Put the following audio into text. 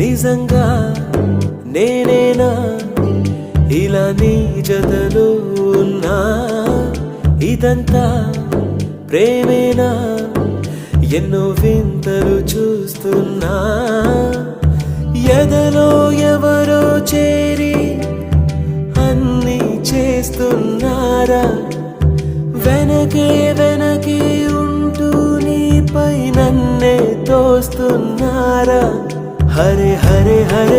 నిజంగా నేనేనా? ఇలా నీ జతలో ఉన్నా? ఇదంతా ప్రేమేనా? ఎన్నో వింతలు చూస్తున్నా? ఎదలో ఎవరో చేరి అన్ని చేస్తున్నారా? వెనకే వెనకే ఉంటూ నీపై నన్నే తోస్తున్నారా? हरे हरे हरे